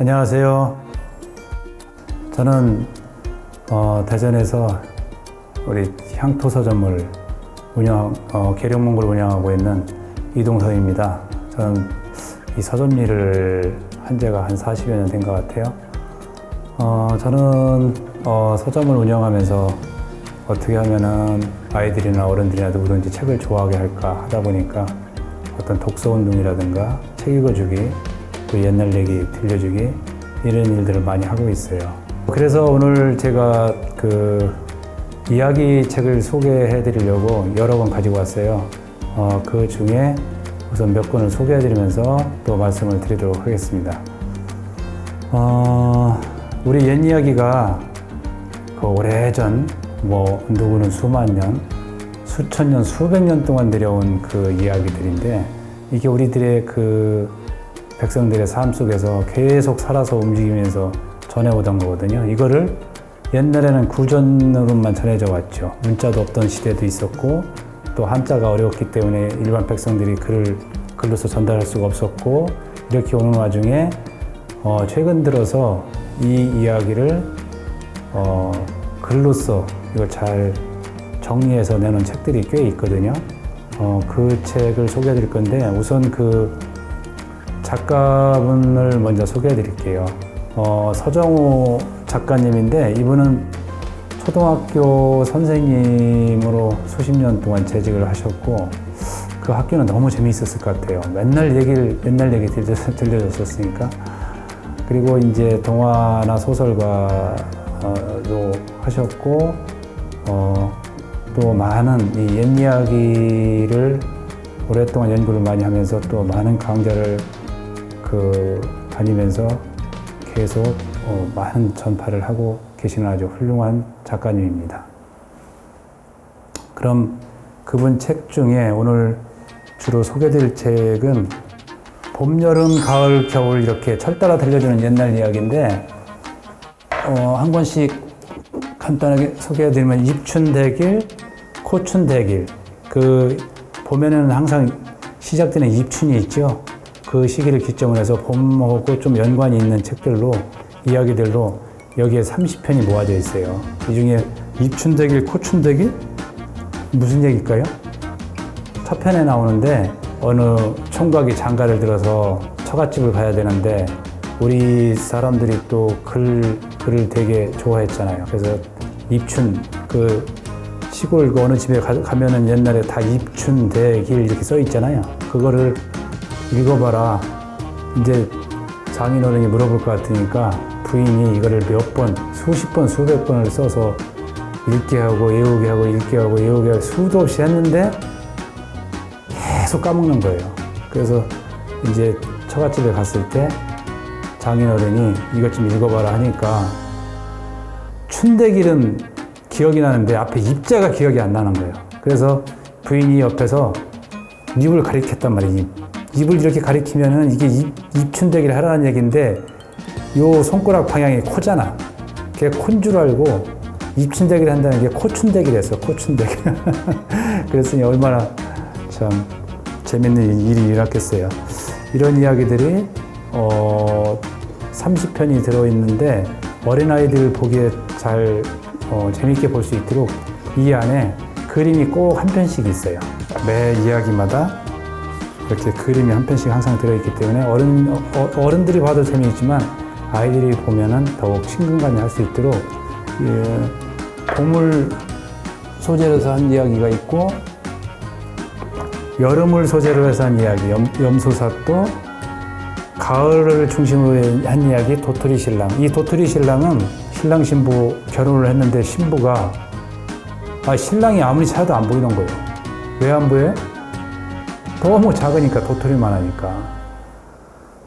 안녕하세요. 저는 어, 대전에서 우리 향토 서점을 운영, 어, 계룡문고를 운영하고 있는 이동성입니다. 저는 이 서점 일을 한 지가 한 40여 년 된 것 같아요. 어, 저는 어, 서점을 운영하면서 어떻게 하면은 아이들이나 어른들이나 누구든지 책을 좋아하게 할까 하다 보니까 어떤 독서 운동이라든가 책 읽어주기 또 옛날 얘기 들려주기 이런 일들을 많이 하고 있어요. 그래서 오늘 제가 그 이야기 책을 소개해 드리려고 여러 권 가지고 왔어요. 어, 그 중에 우선 몇 권을 소개해 드리면서 또 말씀을 드리도록 하겠습니다. 어, 우리 옛 이야기가 그 오래전 뭐 누구는 수만 년, 수천 년, 수백 년 동안 내려온 그 이야기들인데 이게 우리들의 그 백성들의 삶 속에서 계속 살아서 움직이면서 전해오던 거거든요. 이거를 옛날에는 구전으로만 전해져 왔죠. 문자도 없던 시대도 있었고 또 한자가 어려웠기 때문에 일반 백성들이 글을 글로서 전달할 수가 없었고 이렇게 오는 와중에 어, 최근 들어서 이 이야기를 어, 글로써 이걸 잘 정리해서 내놓은 책들이 꽤 있거든요. 어, 그 책을 소개해 드릴 건데 우선 그 작가분을 먼저 소개해 드릴게요. 어, 서정호 작가님인데 이분은 초등학교 선생님으로 수십 년 동안 재직을 하셨고 그 학교는 너무 재미있었을 것 같아요. 맨날 얘기를 옛날 얘기 들려, 들려줬었으니까 그리고 이제 동화나 소설가도 하셨고 어, 또 많은 이 옛 이야기를 오랫동안 연구를 많이 하면서 또 많은 강좌를 그 다니면서 계속 어, 많은 전파를 하고 계시는 아주 훌륭한 작가님입니다. 그럼 그분 책 중에 오늘 주로 소개드릴 책은 봄, 여름, 가을, 겨울 이렇게 철 따라 들려주는 옛날 이야기인데 어, 한 권씩 간단하게 소개해드리면 입춘대길, 코춘대길 그 봄에는 항상 시작되는 입춘이 있죠. 그 시기를 기점으로 해서 봄하고 좀 연관이 있는 책들로 이야기들로 여기에 30편이 모아져 있어요. 이 중에 입춘대길, 코춘대길 무슨 얘기일까요? 첫 편에 나오는데 어느 총각이 장가를 들어서 처갓집을 가야 되는데 우리 사람들이 또 글, 글을 되게 좋아했잖아요. 그래서 입춘 그 시골 그 어느 집에 가, 가면은 옛날에 다 입춘 대길 이렇게 써 있잖아요. 그거를 읽어봐라. 이제 장인어른이 물어볼 것 같으니까 부인이 이거를 몇 번, 수십 번, 수백 번을 써서 읽게 하고 외우게 하고 읽게 하고 외우게 하고 수도 없이 했는데 계속 까먹는 거예요. 그래서 이제 처갓집에 갔을 때 장인어른이 이것 좀 읽어봐라 하니까 춘대길은 기억이 나는데 앞에 입자가 기억이 안 나는 거예요. 그래서 부인이 옆에서 입을 가리켰단 말이에요. 입. 입을 이렇게 가리키면은 이게 입, 입춘대기를 하라는 얘기인데 요 손가락 방향이 코잖아. 그게 콘줄 알고 입춘대기를 한다는 게 코춘대기를 했어. 코춘대기. 그랬으니 얼마나 참 재밌는 일이 일어났겠어요. 이런 이야기들이 어, 30편이 들어있는데 어린아이들 보기에 잘 어, 재밌게 볼 수 있도록 이 안에 그림이 꼭 한 편씩 있어요. 매 이야기마다 이렇게 그림이 한 편씩 항상 들어있기 때문에 어른, 어, 어른들이 봐도 재미있지만 아이들이 보면은 더욱 친근감이 할 수 있도록 예, 보물 소재로 해서 한 이야기가 있고 여름을 소재로 해서 한 이야기 염, 염소사또 가을을 중심으로 한 이야기 도토리 신랑 이 도토리 신랑은 신랑 신부 결혼을 했는데 신부가 아, 신랑이 아무리 찾아도 안 보이는 거예요 왜 안 보여요? 너무 작으니까 도토리만 하니까.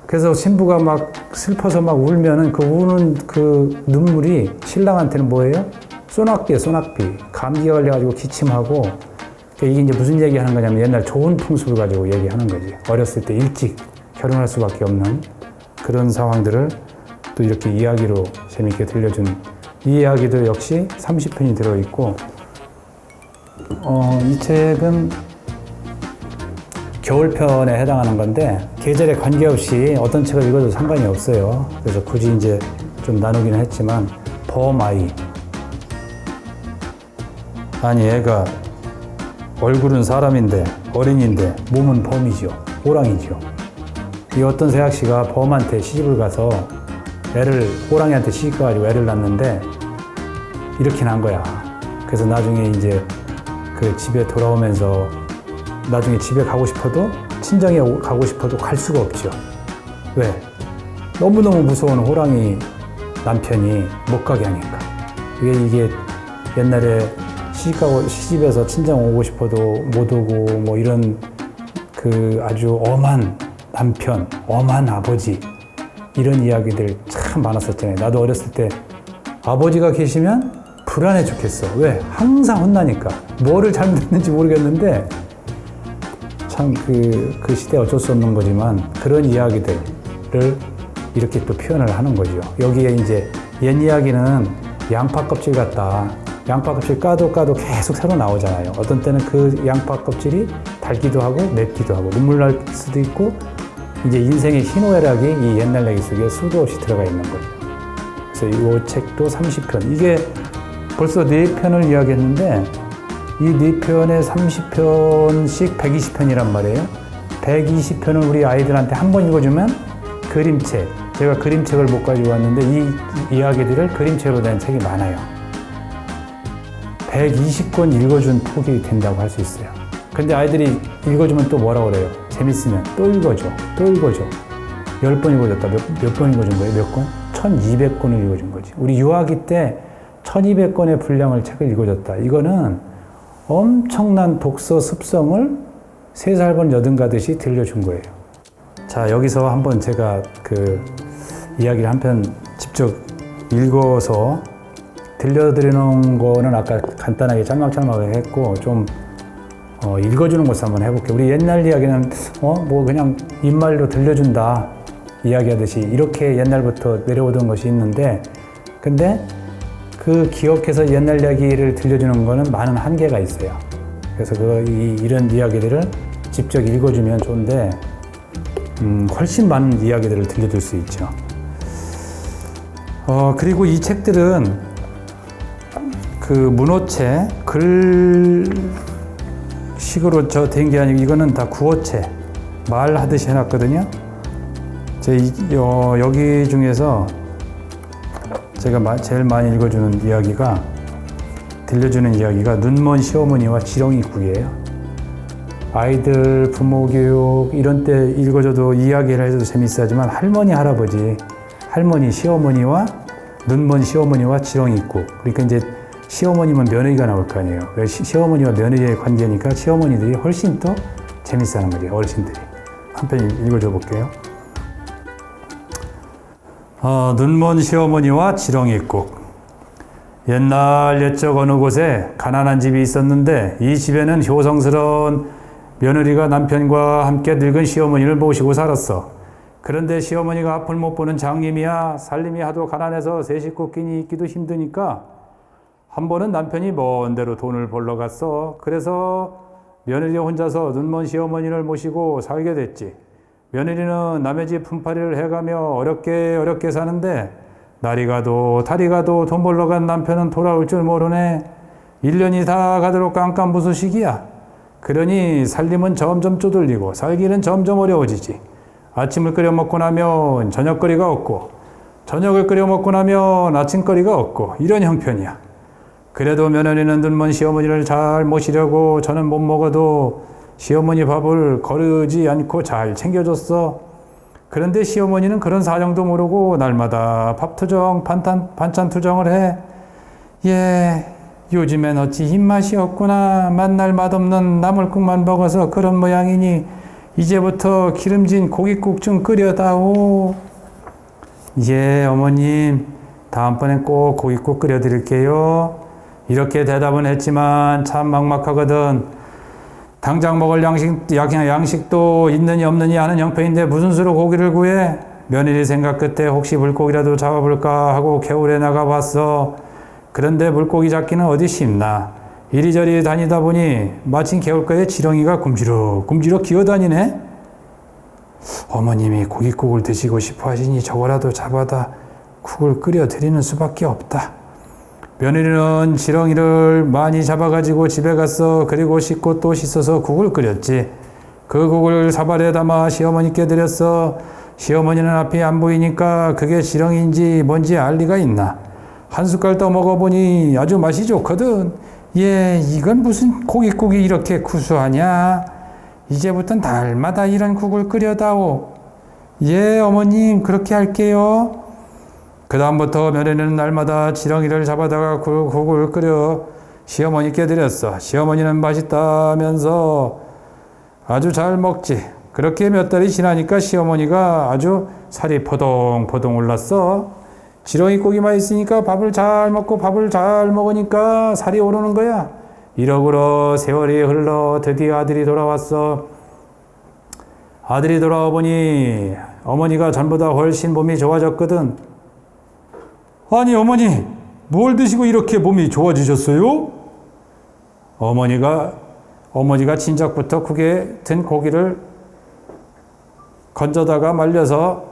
그래서 신부가 막 슬퍼서 막 울면은 그 우는 그 눈물이 신랑한테는 뭐예요? 소낙비에 소낙비. 감기 걸려가지고 기침하고 그러니까 이게 이제 무슨 얘기 하는 거냐면 옛날 좋은 풍습을 가지고 얘기하는 거지. 어렸을 때 일찍 결혼할 수밖에 없는 그런 상황들을 또 이렇게 이야기로 재밌게 들려준 이 이야기도 역시 30편이 들어있고 어, 이 책은 겨울편에 해당하는 건데 계절에 관계없이 어떤 책을 읽어도 상관이 없어요. 그래서 굳이 이제 좀 나누기는 했지만 범아이 아니 애가 얼굴은 사람인데 어린인데 몸은 범이죠. 호랑이죠. 이 어떤 세학 씨가 범한테 시집을 가서 애를 호랑이한테 시집 가가지고 애를 낳는데 이렇게 난 거야. 그래서 나중에 이제 그 집에 돌아오면서 나중에 집에 가고 싶어도 친정에 오- 가고 싶어도 갈 수가 없죠. 왜? 너무너무 무서운 호랑이 남편이 못 가게 하니까. 이게 이게 옛날에 시집 가고 시집에서 친정 오고 싶어도 못 오고 뭐 이런 그 아주 엄한 남편, 엄한 아버지 이런 이야기들 참 많았었잖아요. 나도 어렸을 때 아버지가 계시면 불안해 죽겠어. 왜? 항상 혼나니까. 뭐를 잘못했는지 모르겠는데 참 그 그 시대 어쩔 수 없는 거지만 그런 이야기들을 이렇게 또 표현을 하는 거죠. 여기에 이제 옛 이야기는 양파 껍질 같다. 양파 껍질 까도 까도 계속 새로 나오잖아요. 어떤 때는 그 양파 껍질이 달기도 하고 맵기도 하고 눈물 날 수도 있고 이제 인생의 희노애락이 이 옛날 얘기 속에 수도 없이 들어가 있는 거죠. 그래서 이 책도 30편. 이게 벌써 네 편을 이야기했는데 이 네 편에 30편씩 120편이란 말이에요. 120편을 우리 아이들한테 한 번 읽어주면 그림책. 제가 그림책을 못 가지고 왔는데 이 이야기들을 그림책으로 된 책이 많아요. 120권 읽어준 폭이 된다고 할 수 있어요. 근데 아이들이 읽어주면 또 뭐라 그래요? 재밌으면 또 읽어줘, 또 읽어줘. 10번 읽어줬다. 몇, 몇 번 읽어준 거예요? 몇 권? 1200권을 읽어준 거지. 우리 유아기 때 1200권의 분량을 책을 읽어줬다. 이거는 엄청난 독서 습성을 세 살 번 여든 가듯이 들려준 거예요. 자, 여기서 한번 제가 그 이야기를 한 편 직접 읽어서 들려드리는 거는 아까 간단하게 짤막짤막하게 했고 좀 어, 읽어주는 것을 한번 해볼게요. 우리 옛날 이야기는 어, 뭐 그냥 입말로 들려준다 이야기하듯이 이렇게 옛날부터 내려오던 것이 있는데 근데 그 기억해서 옛날 이야기를 들려주는 거는 많은 한계가 있어요. 그래서 그 이, 이런 이야기들을 직접 읽어주면 좋은데 음, 훨씬 많은 이야기들을 들려줄 수 있죠. 어, 그리고 이 책들은 그 문어체 글식으로 저 된 게 아니고 이거는 다 구어체 말하듯이 해놨거든요. 제 이, 어, 여기 중에서 제가 마- 제일 많이 읽어주는 이야기가 들려주는 이야기가 눈먼 시어머니와 지렁이국이에요. 아이들 부모 교육 이런 때 읽어줘도 이야기를 해줘도 재밌어하지만 할머니 할아버지 할머니 시어머니와 눈먼 시어머니와 지렁이국 그러니까 이제 시어머니면 며느리가 나올 거 아니에요. 왜 시- 시어머니와 며느리의 관계니까 시어머니들이 훨씬 더 재밌어하는 거죠 어르신들이 한 편 읽어줘 볼게요. 어, 눈먼 시어머니와 지렁이국 옛날 옛적 어느 곳에 가난한 집이 있었는데 이 집에는 효성스러운 며느리가 남편과 함께 늙은 시어머니를 모시고 살았어. 그런데 시어머니가 앞을 못 보는 장님이야 살림이 하도 가난해서 세 식구 끼니 있기도 힘드니까 한 번은 남편이 먼 데로 돈을 벌러 갔어. 그래서 며느리 혼자서 눈먼 시어머니를 모시고 살게 됐지. 며느리는 남의 집 품팔이를 해가며 어렵게 어렵게 사는데 날이 가도 달이 가도 돈 벌러 간 남편은 돌아올 줄 모르네. 1년이 다 가도록 깜깜무소식이야. 그러니 살림은 점점 쪼들리고 살기는 점점 어려워지지. 아침을 끓여 먹고 나면 저녁거리가 없고 저녁을 끓여 먹고 나면 아침거리가 없고 이런 형편이야. 그래도 며느리는 눈먼 시어머니를 잘 모시려고 저는 못 먹어도 시어머니 밥을 거르지 않고 잘 챙겨줬어. 그런데 시어머니는 그런 사정도 모르고 날마다 밥 투정, 반찬, 반찬 투정을 해. 예, 요즘엔 어찌 입맛이 없구나. 만날 맛없는 나물국만 먹어서 그런 모양이니 이제부터 기름진 고깃국 좀 끓여다오. 예, 어머님. 다음번엔 꼭 고깃국 끓여드릴게요. 이렇게 대답은 했지만 참 막막하거든. 당장 먹을 양식, 양- 양식도 있느니 없느니 하는 형편인데 무슨 수로 고기를 구해? 며느리 생각 끝에 혹시 물고기라도 잡아볼까 하고 겨울에 나가봤어. 그런데 물고기 잡기는 어디 쉽나? 이리저리 다니다 보니 마침 개울가에 지렁이가 굶지럭 굶지럭 기어다니네. 어머님이 고깃국을 드시고 싶어 하시니 저거라도 잡아다 국을 끓여 드리는 수밖에 없다. 며느리는 지렁이를 많이 잡아가지고 집에 갔어. 그리고 씻고 또 씻어서 국을 끓였지. 그 국을 사발에 담아 시어머니께 드렸어. 시어머니는 앞이 안 보이니까 그게 지렁이인지 뭔지 알 리가 있나. 한 숟갈 떠 먹어보니 아주 맛이 좋거든. 예, 이건 무슨 고깃국이 이렇게 구수하냐? 이제부턴 달마다 이런 국을 끓여다오. 예, 어머님, 그렇게 할게요. 그 다음부터 며느리는 날마다 지렁이를 잡아다가 그 국을 끓여 시어머니께 드렸어. 시어머니는 맛있다면서 아주 잘 먹지. 그렇게 몇 달이 지나니까 시어머니가 아주 살이 포동포동 올랐어. 지렁이 고기만 있으니까 밥을 잘 먹고 밥을 잘 먹으니까 살이 오르는 거야. 이러고로 세월이 흘러 드디어 아들이 돌아왔어. 아들이 돌아와 보니 어머니가 전보다 훨씬 몸이 좋아졌거든. 아니 어머니 뭘 드시고 이렇게 몸이 좋아지셨어요? 어머니가 어머니가 진작부터 국에 든 고기를 건져다가 말려서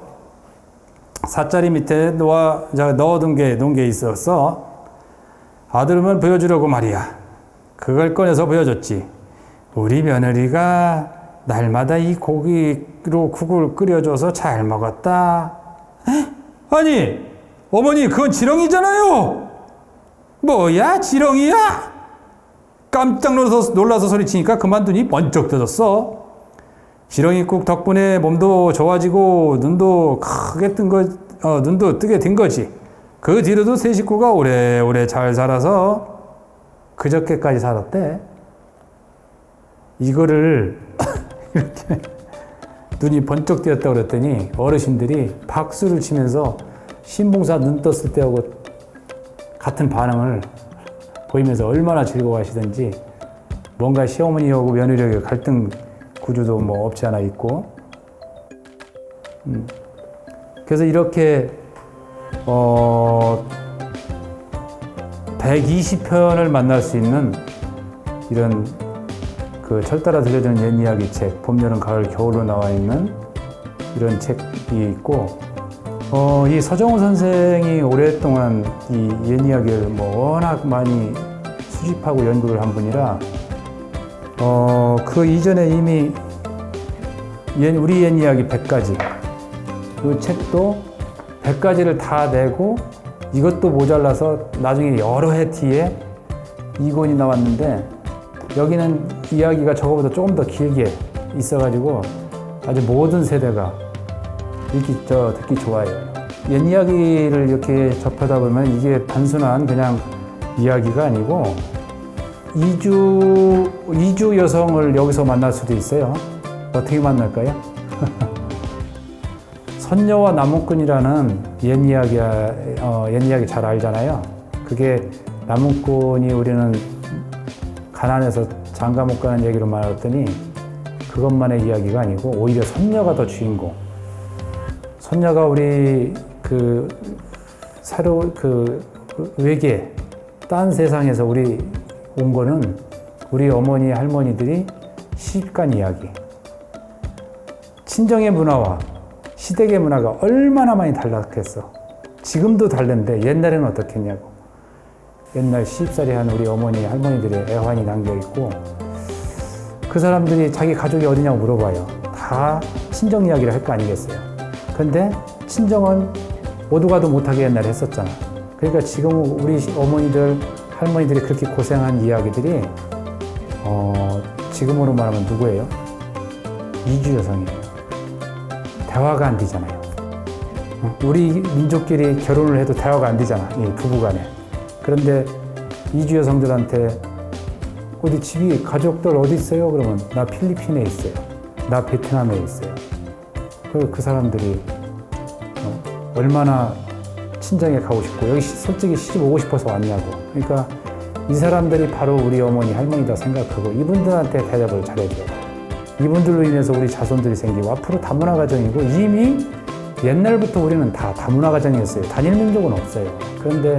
사짜리 밑에 놓아 자, 넣어둔 게 놓은 게 있었어. 아들은 보여주려고 말이야. 그걸 꺼내서 보여줬지. 우리 며느리가 날마다 이 고기로 국을 끓여줘서 잘 먹었다. 아니, 어머니, 그건 지렁이잖아요! 뭐야, 지렁이야? 깜짝 놀라서, 놀라서 소리치니까 그만두니 번쩍 떠졌어. 지렁이국 덕분에 몸도 좋아지고 눈도 크게 뜬 거, 어, 눈도 뜨게 된 거지. 그 뒤로도 세 식구가 오래오래 잘 살아서 그저께까지 살았대. 이거를 이렇게 눈이 번쩍 뜨였다고 그랬더니 어르신들이 박수를 치면서 신봉사 눈 떴을 때하고 같은 반응을 보이면서 얼마나 즐거워하시던지 뭔가 시어머니하고 며느리하고 갈등 구조도 뭐 없지 않아 있고 음. 그래서 이렇게 어 120편을 만날 수 있는 이런 그 철따라 들려주는 옛 이야기 책 봄, 여름, 가을, 겨울로 나와 있는 이런 책이 있고 어, 이 서정호 선생이 오랫동안 이 옛 이야기를 뭐 워낙 많이 수집하고 연구를 한 분이라 어, 그 이전에 이미 옛, 우리 옛 이야기 100가지. 그 책도 100가지를 다 내고 이것도 모자라서 나중에 여러 해 뒤에 이 권이 나왔는데 여기는 이야기가 저거보다 조금 더 길게 있어가지고 아주 모든 세대가 읽기 저 듣기 좋아요. 옛 이야기를 이렇게 접하다 보면 이게 단순한 그냥 이야기가 아니고 이주 이주 여성을 여기서 만날 수도 있어요. 어떻게 만날까요? 선녀와 나무꾼이라는 옛 이야기 어, 옛 이야기 잘 알잖아요. 그게 나무꾼이 우리는 가난해서 장가 못 가는 얘기로 말했더니 그것만의 이야기가 아니고 오히려 선녀가 더 주인공. 선녀가 우리 그 새로 그 외계 딴 세상에서 우리 온 거는 우리 어머니 할머니들이 시집간 이야기. 친정의 문화와 시댁의 문화가 얼마나 많이 달랐겠어. 지금도 다른데 옛날에는 어떻겠냐고. 옛날 시집살이 한 우리 어머니 할머니들의 애환이 남겨 있고 그 사람들이 자기 가족이 어디냐고 물어봐요. 다 친정 이야기를 할 거 아니겠어요. 근데 친정은 오도 가도 못하게 옛날에 했었잖아. 그러니까 지금 우리 어머니들 할머니들이 그렇게 고생한 이야기들이 어, 지금으로 말하면 누구예요? 이주 여성이에요. 대화가 안 되잖아요. 어? 우리 민족끼리 결혼을 해도 대화가 안 되잖아. 이 부부간에. 그런데 이주 여성들한테 어디 집이 가족들 어디 있어요? 그러면 나 필리핀에 있어요. 나 베트남에 있어요. 그, 그 사람들이 어, 얼마나 친정에 가고 싶고 여기 시- 솔직히 시집 오고 싶어서 왔냐고. 그러니까 이 사람들이 바로 우리 어머니 할머니다 생각하고 이분들한테 대답을 잘해줘야 돼. 이분들로 인해서 우리 자손들이 생기고 앞으로 다문화 가정이고 이미 옛날부터 우리는 다 다문화 가정이었어요. 단일 민족은 없어요. 그런데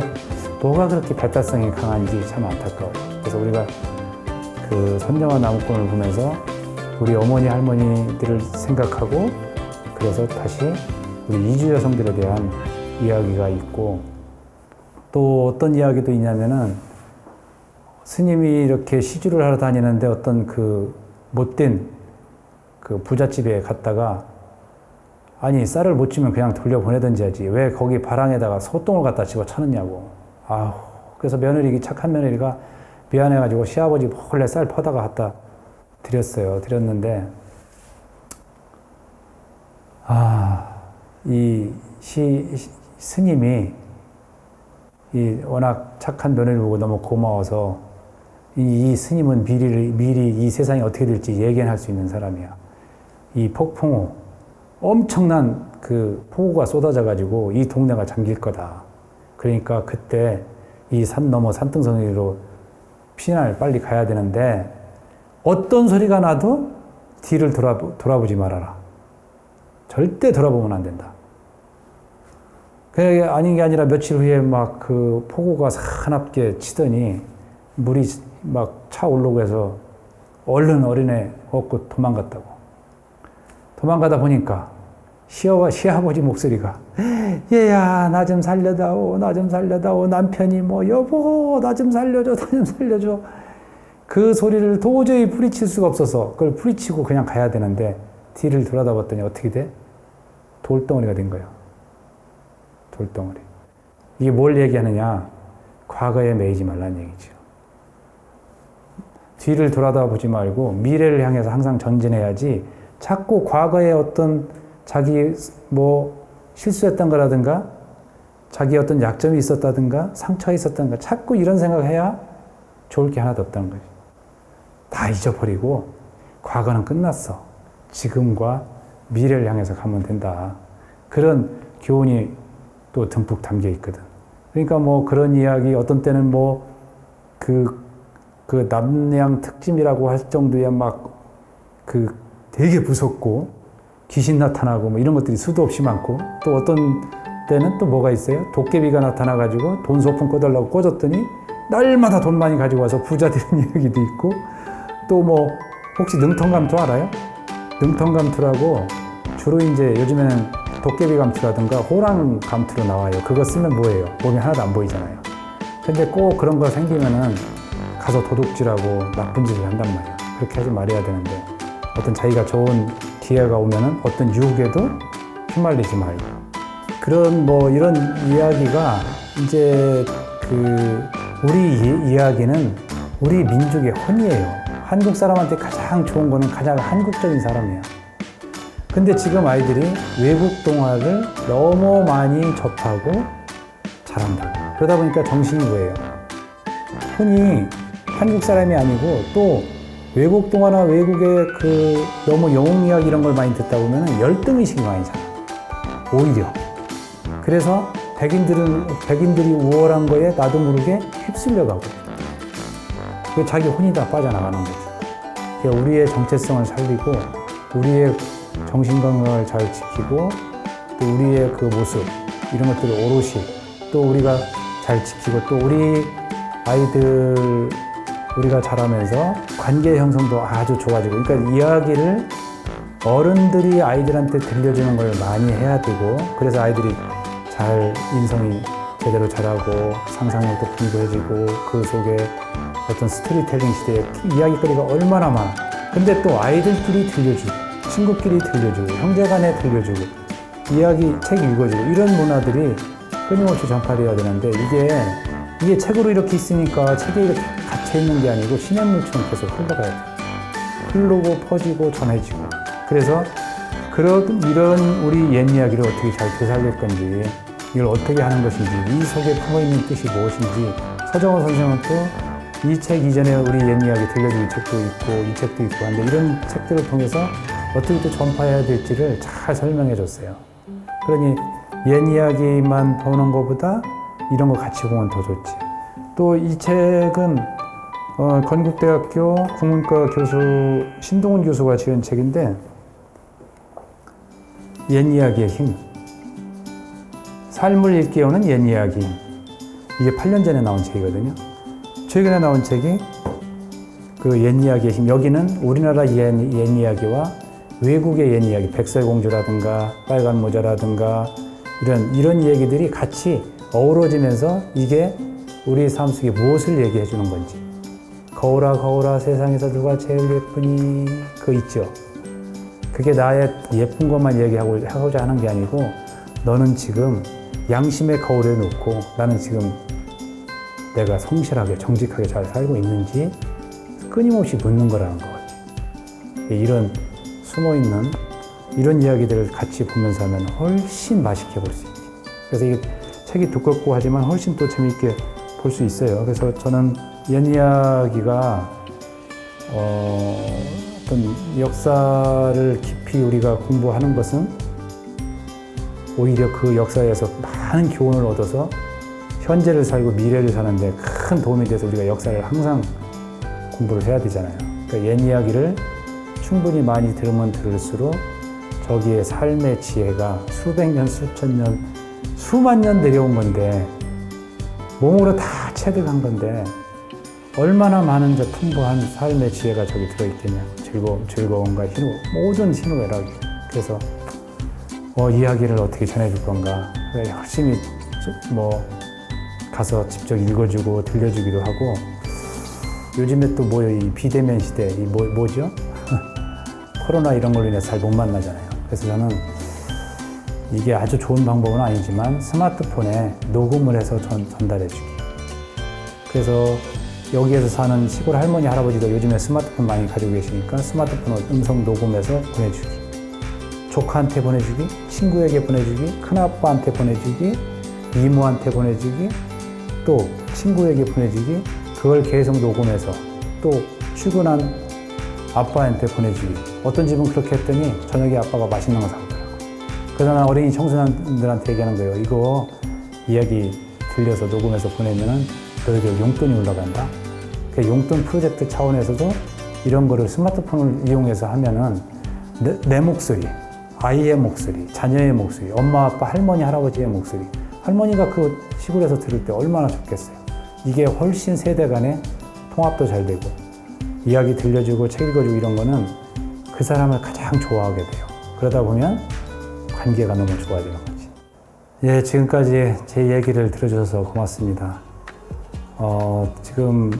뭐가 그렇게 발달성이 강한지 참 안타까워요. 그래서 우리가 그 선녀와 나무꾼을 보면서 우리 어머니 할머니들을 생각하고 그래서 다시 우리 이주 여성들에 대한 이야기가 있고 또 어떤 이야기도 있냐면은 스님이 이렇게 시주를 하러 다니는데 어떤 그 못된 그 부잣집에 갔다가 아니 쌀을 못 주면 그냥 돌려보내든지 하지. 왜 거기 바랑에다가 소똥을 갖다 집어 쳐넣냐고. 아우 그래서 며느리 착한 며느리가 미안해가지고 시아버지 몰래 쌀 퍼다가 갖다 드렸어요. 드렸는데 아 이시 스님이 이 워낙 착한 며느리를 보고 너무 고마워서 이, 이 스님은 미리 미리 이 세상이 어떻게 될지 예견할 수 있는 사람이야. 이 폭풍우 엄청난 그 폭우가 쏟아져 가지고 이 동네가 잠길 거다. 그러니까 그때 이 산 넘어 산등성리로 피난을 빨리 가야 되는데 어떤 소리가 나도 뒤를 돌아, 돌아보지 말아라. 절대 돌아보면 안 된다. 그게 아닌 게 아니라 며칠 후에 막 그 폭우가 사납게 치더니 물이 막 차 올라오고 해서 얼른 어린애 얻고 도망갔다고. 도망가다 보니까 시어와 시아버지 목소리가 얘야 나 좀 살려다오 나 좀 살려다오 남편이 뭐 여보 나 좀 살려줘 나 좀 살려줘 그 소리를 도저히 뿌리칠 수가 없어서 그걸 뿌리치고 그냥 가야 되는데 뒤를 돌아다 봤더니 어떻게 돼? 돌덩어리가 된 거예요. 돌덩어리. 이게 뭘 얘기하느냐? 과거에 매이지 말라는 얘기죠. 뒤를 돌아다 보지 말고 미래를 향해서 항상 전진해야지 자꾸 과거에 어떤 자기 뭐 실수했던 거라든가 자기 어떤 약점이 있었다든가 상처가 있었다든가 자꾸 이런 생각을 해야 좋을 게 하나도 없다는 거죠. 다 잊어버리고 과거는 끝났어. 지금과 미래를 향해서 가면 된다. 그런 교훈이 또 듬뿍 담겨 있거든. 그러니까 뭐 그런 이야기 어떤 때는 뭐그그 남양 특집이라고 할 정도의 막 그 되게 무섭고 귀신 나타나고 뭐 이런 것들이 수도 없이 많고 또 어떤 때는 또 뭐가 있어요? 도깨비가 나타나 가지고 돈 소품 꺼달라고 꽂았더니 날마다 돈 많이 가지고 와서 부자 되는 이야기도 있고 또 뭐 혹시 능통감투 알아요? 능통감투라고 주로 이제 요즘에는 도깨비 감투라든가 호랑 감투로 나와요. 그거 쓰면 뭐예요? 몸이 하나도 안 보이잖아요. 근데 꼭 그런 거 생기면은 가서 도둑질하고 나쁜 짓을 한단 말이에요. 그렇게 하지 말아야 되는데 어떤 자기가 좋은 기회가 오면은 어떤 유혹에도 휘말리지 말고 그런 뭐 이런 이야기가 이제 그 우리 이, 이야기는 우리 민족의 혼이에요. 한국 사람한테 가장 좋은 거는 가장 한국적인 사람이야. 근데 지금 아이들이 외국 동화를 너무 많이 접하고 잘한다고. 그러다 보니까 정신이 뭐예요? 흔히 한국 사람이 아니고 또 외국 동화나 외국의 그 너무 영웅 이야기 이런 걸 많이 듣다 보면 열등 의식이 많이 자라. 오히려. 그래서 백인들은, 백인들이 우월한 거에 나도 모르게 휩쓸려 가고. 그 자기 혼이 다 빠져나가는 거죠. 그러니까 우리의 정체성을 살리고, 우리의 정신 건강을 잘 지키고 또 우리의 그 모습 이런 것들을 오롯이 또 우리가 잘 지키고 또 우리 아이들 우리가 자라면서 관계 형성도 아주 좋아지고 그러니까 이야기를 어른들이 아이들한테 들려주는 걸 많이 해야 되고 그래서 아이들이 잘 인성이 제대로 자라고 상상력도 풍부해지고 그 속에 어떤 스토리텔링 시대에 이야기거리가 얼마나 많아. 근데 또 아이들끼리 들려주고 친구끼리 들려주고 형제 간에 들려주고 이야기 책 읽어주고 이런 문화들이 끊임없이 전파되어야 되는데 이게 이게 책으로 이렇게 있으니까 책에 이렇게 갇혀 있는 게 아니고 신현물처럼 계속 흘러가야 돼. 흐르고 퍼지고 전해지고. 그래서 그런 이런 우리 옛 이야기를 어떻게 잘 되살릴 건지 이걸 어떻게 하는 것인지 이 속에 품어 있는 뜻이 무엇인지 서정호 선생은 또 이 책 이전에 우리 옛 이야기 들려주는 책도 있고 이 책도 있고 한데 이런 책들을 통해서 어떻게 또 전파해야 될지를 잘 설명해 줬어요. 그러니 옛 이야기만 보는 것보다 이런 거 같이 보면 더 좋지. 또 이 책은 어, 건국대학교 국문과 교수 신동훈 교수가 지은 책인데 옛 이야기의 힘. 삶을 일깨우는 옛 이야기. 이게 8년 전에 나온 책이거든요. 최근에 나온 책이 그 옛 이야기의 힘. 여기는 우리나라 옛, 옛 이야기와 외국의 옛 이야기, 백설공주라든가 빨간 모자라든가 이런 이런 얘기들이 같이 어우러지면서 이게 우리 삶 속에 무엇을 얘기해 주는 건지. 거울아 거울아 세상에서 누가 제일 예쁘니 그거 있죠. 그게 나의 예쁜 것만 얘기하고 하고자 하는 게 아니고 너는 지금 양심의 거울에 놓고 나는 지금 내가 성실하게 정직하게 잘 살고 있는지 끊임없이 묻는 거라는 것 같아요. 이런 숨어 있는 이런 이야기들을 같이 보면서 하면 훨씬 맛있게 볼 수 있지. 그래서 이게 책이 두껍고 하지만 훨씬 또 재미있게 볼 수 있어요. 그래서 저는 옛 이야기가 어, 어떤 역사를 깊이 우리가 공부하는 것은 오히려 그 역사에서 많은 교훈을 얻어서 현재를 살고 미래를 사는데 큰 도움이 돼서 우리가 역사를 항상 공부를 해야 되잖아요. 그러니까 옛 이야기를 충분히 많이 들으면 들을수록 저기에 삶의 지혜가 수백 년, 수천 년, 수만 년 내려온 건데 몸으로 다 체득한 건데 얼마나 많은 저 풍부한 삶의 지혜가 저기 들어있겠냐. 즐거움, 즐거움과 희노, 모든 희노애락이. 그래서 어, 이야기를 어떻게 전해줄 건가. 열심히 저- 뭐 가서 직접 읽어주고 들려주기도 하고 요즘에 또 뭐요 이 비대면 시대 이 뭐, 뭐죠? 코로나 이런 걸로 인해서 잘 못 만나잖아요. 그래서 저는 이게 아주 좋은 방법은 아니지만 스마트폰에 녹음을 해서 전, 전달해 주기. 그래서 여기에서 사는 시골 할머니 할아버지도 요즘에 스마트폰 많이 가지고 계시니까 스마트폰 음성 녹음해서 보내주기. 조카한테 보내주기, 친구에게 보내주기, 큰아빠한테 보내주기, 이모한테 보내주기, 또 친구에게 보내주기, 그걸 계속 녹음해서 또 출근한 아빠한테 보내주기. 어떤 집은 그렇게 했더니 저녁에 아빠가 맛있는 거 사오더라고. 난 어린이 청소년들한테 얘기하는 거예요. 이거 이야기 들려서 녹음해서 보내면은 너희들 용돈이 올라간다. 그 용돈 프로젝트 차원에서도 이런 거를 스마트폰을 이용해서 하면은 내, 내 목소리, 아이의 목소리, 자녀의 목소리, 엄마, 아빠, 할머니, 할아버지의 목소리. 할머니가 그 시골에서 들을 때 얼마나 좋겠어요. 이게 훨씬 세대 간의 통합도 잘 되고 이야기 들려주고 책 읽어주고 이런 거는 그 사람을 가장 좋아하게 돼요. 그러다 보면 관계가 너무 좋아지는 거지. 예, 지금까지 제 얘기를 들어주셔서 고맙습니다. 어, 지금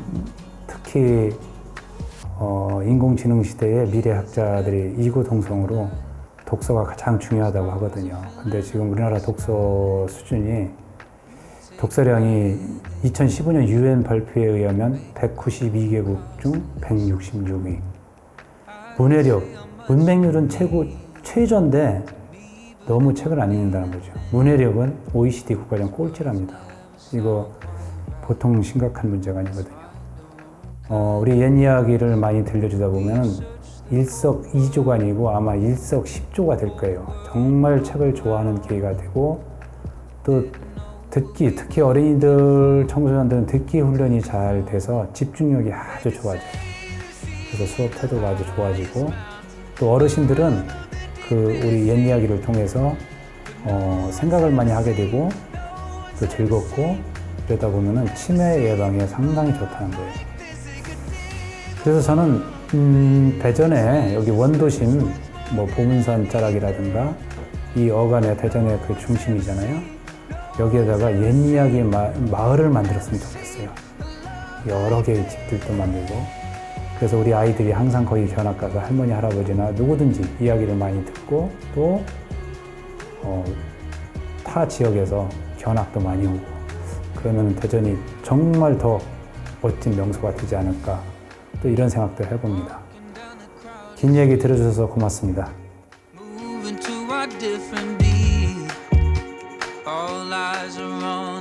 특히 어, 인공지능 시대의 미래학자들이 이구동성으로 독서가 가장 중요하다고 하거든요. 근데 지금 우리나라 독서 수준이 독서량이 2015년 유엔 발표에 의하면 192개국 중 166위. 문해력, 문맹률은 최고 최저인데 너무 책을 안 읽는다는 거죠. 문해력은 OECD 국가 중 꼴찌랍니다. 이거 보통 심각한 문제가 아니거든요. 어, 우리 옛 이야기를 많이 들려주다 보면 일석이조가 아니고 아마 일석십조가 될 거예요. 정말 책을 좋아하는 기회가 되고 또 듣기, 특히 어린이들, 청소년들은 듣기 훈련이 잘 돼서 집중력이 아주 좋아져요. 그래서 수업 태도가 아주 좋아지고 또 어르신들은 그 우리 옛 이야기를 통해서 어, 생각을 많이 하게 되고 또 즐겁고 그러다 보면은 치매 예방에 상당히 좋다는 거예요. 그래서 저는 음, 대전에 여기 원도심 뭐 보문산 자락이라든가 이 어간의 대전의 그 중심이잖아요. 여기에다가 옛 이야기 마, 마을을 만들었으면 좋겠어요. 여러 개의 집들도 만들고 그래서 우리 아이들이 항상 거기 견학 가서 할머니 할아버지나 누구든지 이야기를 많이 듣고 또 어, 타 지역에서 견학도 많이 오고 그러면 대전이 정말 더 멋진 명소가 되지 않을까 또 이런 생각도 해봅니다. 긴 얘기 들어주셔서 고맙습니다. All eyes are on